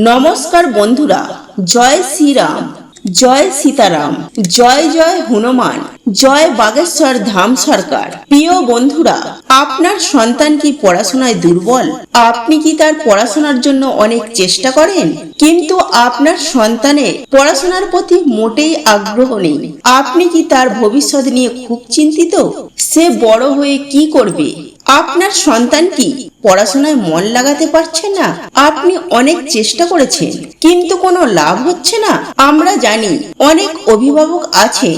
নমস্কার বন্ধুরা, জয় শ্রীরাম, জয় সীতারাম, জয় জয় হনুমান, জয় বাগেশ্বর ধাম সরকার। প্রিয় বন্ধুরা, আপনার সন্তান কি পড়াশোনায় দুর্বল? আপনি কি তার পড়াশোনার জন্য অনেক চেষ্টা করেন? কিন্তু আপনার সন্তানের পড়াশোনার প্রতি মোটেই আগ্রহ নেই। আপনি কি তার ভবিষ্যৎ নিয়ে খুব চিন্তিত? সে বড় হয়ে কি করবে? আপনার সন্তান কি পড়াশোনায় মন লাগাতে পারছে না? আপনি অনেক চেষ্টা করেছেন, কিন্তু কোনো লাভ হচ্ছে না। আমরা জানি অনেক অভিভাবক আছে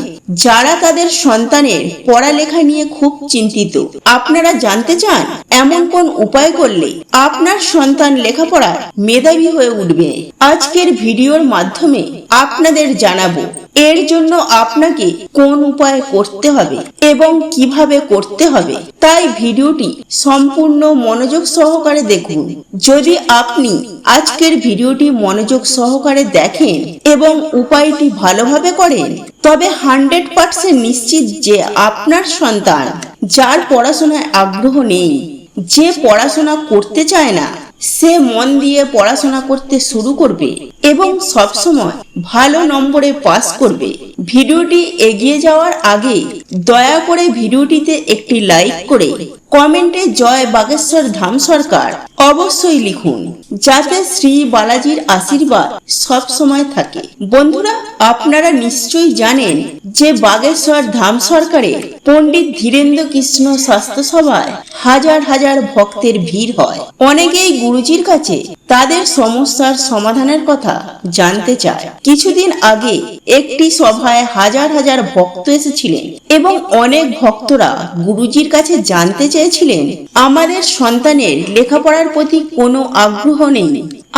যারা তাদের সন্তানের পড়ালেখা নিয়ে খুব চিন্তিত। আপনারা জানতে চান, এমন কোন উপায় করলে আপনার সন্তান লেখাপড়ায় মেধাবী হয়ে উঠবে? আজকের ভিডিওর মাধ্যমে আপনাদের জানাব এর জন্য আপনাকে কোন উপায় করতে হবে এবং কীভাবে করতে হবে তাই ভিডিওটি সম্পূর্ণ মনোযোগ সহকারে দেখুন। যদি আপনি আজকের ভিডিওটি মনোযোগ সহকারে দেখেন এবং উপায়টি ভালোভাবে করেন, তবে হান্ড্রেড পার্সেন্ট নিশ্চিত যে আপনার সন্তান যার পড়াশোনায় আগ্রহ নেই, যে পড়াশোনা করতে চায় না সে মন দিয়ে পড়াশোনা করতে শুরু করবে এবং সবসময় ভালো নম্বরে পাস করবে। ভিডিওটি এগিয়ে যাওয়ার আগে দয়া করে ভিডিওটিতে একটি লাইক করে কমেন্টে জয় বাগেশ্বর ধাম সরকার অবশ্যই লিখুন, যাতে শ্রী বালাজির আশীর্বাদ সব সময় থাকে। বন্ধুরা, আপনারা নিশ্চয়ই জানেন যে বাগেশ্বর ধাম সরকারের পণ্ডিত ধীরেন্দ্র কৃষ্ণ স্বাস্থ্য সভায় হাজার হাজার ভক্তের ভিড় হয়। অনেকেই গুরুজির কাছে তাদের সমস্যার সমাধানের কথা জানতে চায়। কিছুদিন আগে একটি সভায় হাজার হাজার ভক্ত এসেছিলেন এবং অনেক ভক্তরা গুরুজির কাছে জানতে চেয়েছিলেন, আমাদের সন্তানের লেখাপড়ার প্রতি কোনো আগ্রহ নেই।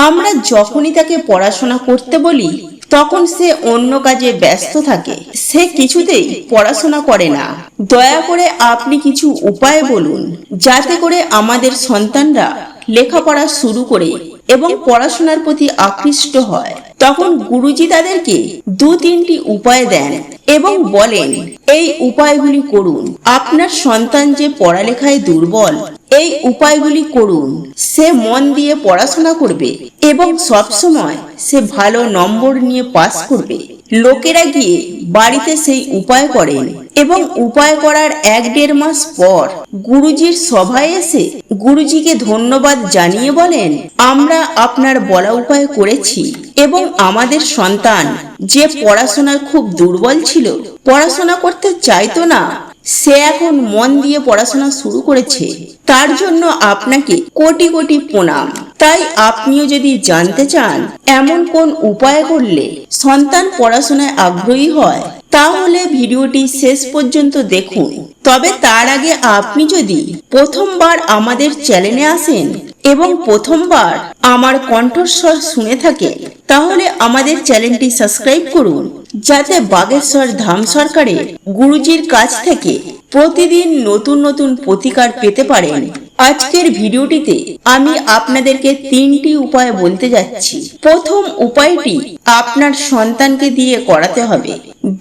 আমরা যখনই তাকে পড়াশোনা করতে বলি, তখন সে অন্য কাজে ব্যস্ত থাকে। সে কিছুতেই পড়াশোনা করে না। দয়া করে আপনি কিছু উপায় বলুন, যাতে করে আমাদের সন্তানরা লেখাপড়া শুরু করে এবং পড়াশোনার প্রতি আকৃষ্ট হয়। তখন গুরুজি তাদেরকে দু তিনটি উপায় দেন এবং বলেন, এই উপায়গুলি করুন। আপনার সন্তান যে পড়ালেখায় দুর্বল, এই উপায়গুলি করুন। সে মন দিয়ে পড়াশোনা করবে এবং সবসময় সে ভালো নম্বর নিয়ে পাস করবে। লোকেরা গিয়ে বাড়িতে সেই উপায় করেন এবং উপায় করার এক দেড় মাস পর গুরুজির সভায় এসে গুরুজিকে ধন্যবাদ জানিয়ে বলেন, আমরা আপনার বলা উপায় করেছি এবং আমাদের সন্তান যে পড়াশোনায় খুব দুর্বল ছিল, পড়াশোনা করতে চাইতো না, সে এখন মন দিয়ে পড়াশোনা শুরু করেছে। তার জন্য আপনাকে কোটি কোটি প্রণাম। তাই আপনিও যদি জানতে চান এমন কোন উপায় করলে সন্তান পড়াশোনায় আগ্রহী হয়, তাহলে ভিডিওটি শেষ পর্যন্ত দেখুন। তবে তার আগে আপনি যদি প্রথমবার আমাদের চ্যানেলে আসেন এবং প্রথমবার আমার কণ্ঠস্বর শুনে থাকেন, তাহলে আমাদের চ্যানেলটি সাবস্ক্রাইব করুন, যাতে বাগেশ্বর ধাম সরকারের গুরুজির কাছ থেকে প্রতিদিন নতুন নতুন প্রতিকার পেতে পারেন। আজকের ভিডিওটিতে আমি আপনাদেরকে তিনটি উপায় বলতে যাচ্ছি। প্রথম উপায়টি আপনার সন্তানকে দিয়ে করাতে হবে।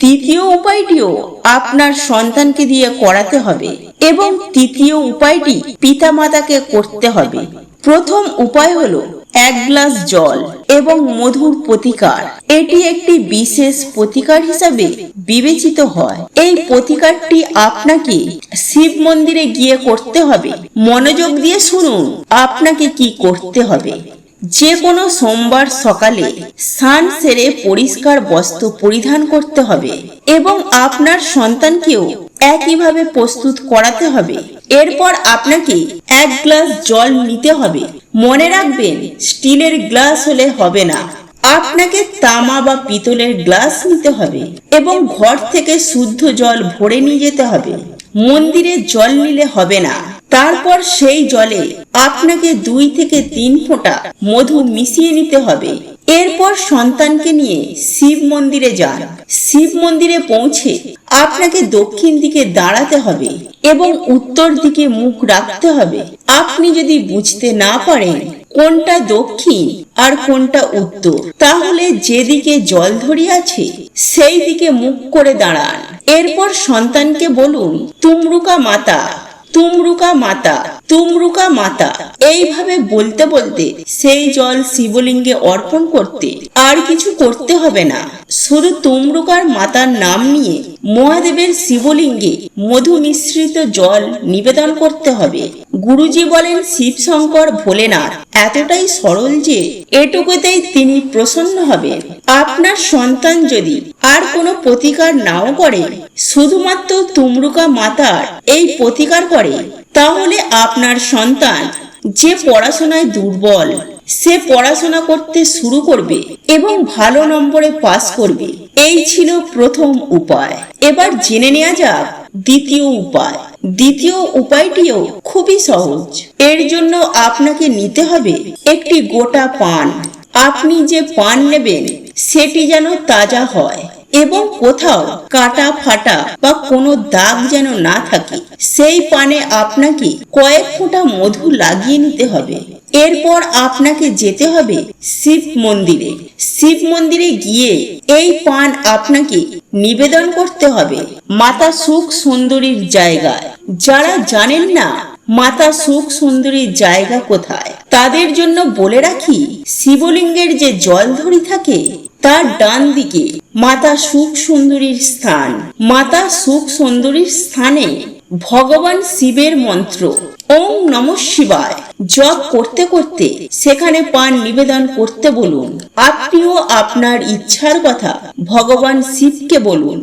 দ্বিতীয় উপায়টিও আপনার সন্তানকে দিয়ে করাতে হবে এবং তৃতীয় উপায়টি পিতামাতাকে করতে হবে। প্রথম উপায় হলো এক গ্লাস জল এবং মধুর প্রতিকার। এটি একটি বিশেষ প্রতিকার হিসাবে বিবেচিত হয়। এই প্রতিকারটি আপনাকে শিব মন্দিরে গিয়ে করতে হবে। মনোযোগ দিয়ে শুনুন, আপনাকে কি করতে হবে? যে কোনো সোমবার সকালে স্নান সেরে পরিষ্কার বস্ত্র পরিধান করতে হবে এবং আপনার সন্তানকেও একইভাবে প্রস্তুত করাতে হবে। এরপর আপনাকে এক গ্লাস জল নিতে হবে। মনে রাখবেন, স্টিলের গ্লাস হলে হবে না। আপনাকে তামা বা পিতলের গ্লাস নিতে হবে এবং ঘর থেকে শুদ্ধ জল ভরে নিয়ে যেতে হবে। মন্দিরে জল নিলে হবে না। তারপর সেই জলে আপনাকে দুই থেকে তিন ফোঁটা মধু মিশিয়ে নিতে হবে। এরপর সন্তানকে নিয়ে শিব মন্দিরে যান। শিব মন্দিরে পৌঁছে আপনাকে দক্ষিণ দিকে দাঁড়াতে হবে এবং উত্তর দিকে মুখ রাখতে হবে। আপনি যদি বুঝতে না পারেন কোনটা দক্ষিণ আর কোনটা উত্তর, তাহলে যেদিকে জল ধরি আছে সেই দিকে মুখ করে দাঁড়ান। এরপর সন্তানকে বলুন, তুমরুকা মাতা তুমরুকা মাতা তুমরুকা মাতা। এইভাবে বলতে বলতে সেই জল শিবলিঙ্গে অর্পণ করতে আর কিছু করতে হবে না। শুধু তুমরুকার মাতার নাম নিয়ে মহাদেবের শিবলিঙ্গে মধু মিশ্রিত জল নিবেদন করতে হবে। গুরুজি বলেন, শিবশঙ্কর ভোলেনাথ, এতটাই সরল যে এটুকুতেই তিনি প্রসন্ন হবেন। আপনার সন্তান যদি আর কোনো প্রতিকার নাও করে, শুধুমাত্র তুমরুকা মাতার এই প্রতিকার করে তাহলে আপনার সন্তান যে পড়াশোনায় দুর্বল, সে পড়াশোনা করতে শুরু করবে এবং ভালো নম্বরে পাস করবে। এই ছিল প্রথম উপায়। এবার জেনে নেওয়া যাক দ্বিতীয় উপায়। দ্বিতীয় উপায়টিও খুবই সহজ। এর জন্য আপনাকে নিতে হবে একটি গোটা পান। আপনি যে পান নেবেন, সেটি যেন তাজা হয়। এবং কোথাও কাটা ফাটা বা কোনো দাগ যেন না থাকে, সেই পানে আপনাকে কয়েক ফোঁটা মধু লাগিয়ে নিতে হবে। এরপর আপনাকে যেতে হবে শিব মন্দিরে। শিব মন্দিরে গিয়ে এই পান আপনাকে নিবেদন করতে হবে মাতা সুখ সুন্দরীর জায়গায়। যারা জানেন না মাতা সুখ সুন্দরীর জায়গা কোথায়, তাদের জন্য বলে রাখি, শিবলিঙ্গের যে জলধরি থাকে, তার ডান দিকে মাতা সুখ সুন্দরীর স্থান। মাতা সুখ সুন্দরীর স্থানে ভগবান শিবের মন্ত্র, ওম নম শিবায়। জপ করতে করতে সেখানে পান নিবেদন করতে বলুন। আপনিও আপনার ইচ্ছার কথা ভগবান শিবকে বলুন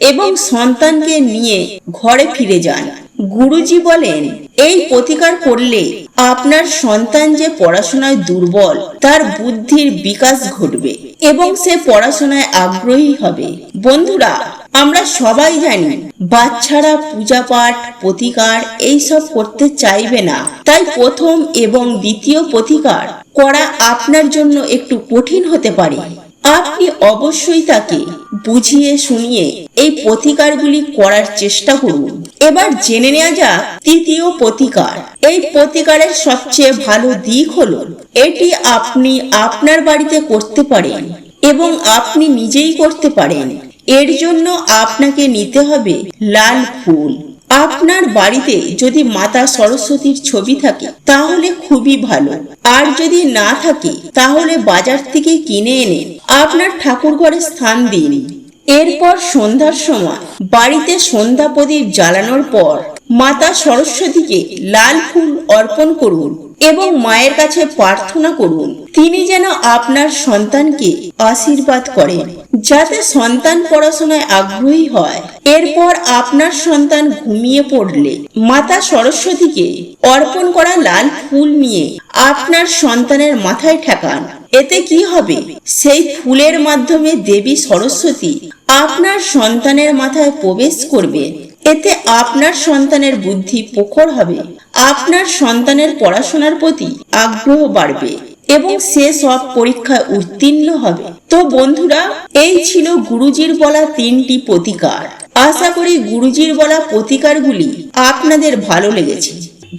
এবং সন্তানকে নিয়ে ঘরে ফিরে যান। গুরুজি বলেন, এই প্রতিকার করলে আপনার সন্তান যে পড়াশোনায় দুর্বল, তার বুদ্ধির বিকাশ ঘটবে এবং সে পড়াশোনায় আগ্রহী হবে। বন্ধুরা, আমরা সবাই জানি, বাচ্চারা পূজা পাঠ, প্রতিকার এইসব করতে চাইবে না। তাই প্রথম এবং দ্বিতীয় প্রতিকার করা আপনার জন্য একটু কঠিন হতে পারে। আপনি অবশ্যই তাকে বুঝিয়ে শুনিয়ে এই প্রতিকারগুলি করার চেষ্টা করুন। এবার জেনে নেওয়া যাক তৃতীয় প্রতিকার। এই প্রতিকারের সবচেয়ে ভালো দিক হলো, এটি আপনি আপনার বাড়িতে করতে পারেন এবং আপনি নিজেই করতে পারেন। এর জন্য আপনাকে নিতে হবে লাল ফুল। আপনার বাড়িতে যদি মাতা সরস্বতীর ছবি থাকে, তাহলে খুবই ভালো। আর যদি না থাকে, তাহলে বাজার থেকে কিনে এনে আপনার ঠাকুর ঘরে স্থান দিন এরপর সন্ধ্যার সময় বাড়িতে সন্ধ্যা প্রদীপ জ্বালানোর পর মাতা সরস্বতীকে লাল ফুল অর্পণ করুন। এবং মায়ের কাছে প্রার্থনা করুন, তিনি যেন আপনার সন্তানকে আশীর্বাদ করেন, যাতে সন্তান পড়াশোনায় আগ্রহী হয়। এরপর আপনার সন্তান ঘুমিয়ে পড়লে মাতা সরস্বতীকে অর্পণ করা লাল ফুল নিয়ে আপনার সন্তানের মাথায় ঠেকান। এতে কি হবে? সেই ফুলের মাধ্যমে দেবী সরস্বতী আপনার সন্তানের মাথায় প্রবেশ করবে এতে আপনার সন্তানের বুদ্ধি প্রখর হবে, আপনার সন্তানের পড়াশোনার প্রতি আগ্রহ বাড়বে এবং সে সব পরীক্ষায় উত্তীর্ণ হবে। তো বন্ধুরা, এই ছিল গুরুজির বলা তিনটি প্রতিকার। আশা করি গুরুজির বলা প্রতিকারগুলি আপনাদের ভালো লেগেছে।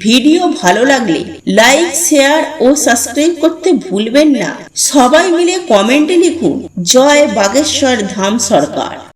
ভিডিও ভালো লাগলে লাইক, শেয়ার ও সাবস্ক্রাইব করতে ভুলবেন না। সবাই মিলে কমেন্টে লিখুন, জয় বাগেশ্বর ধাম সরকার।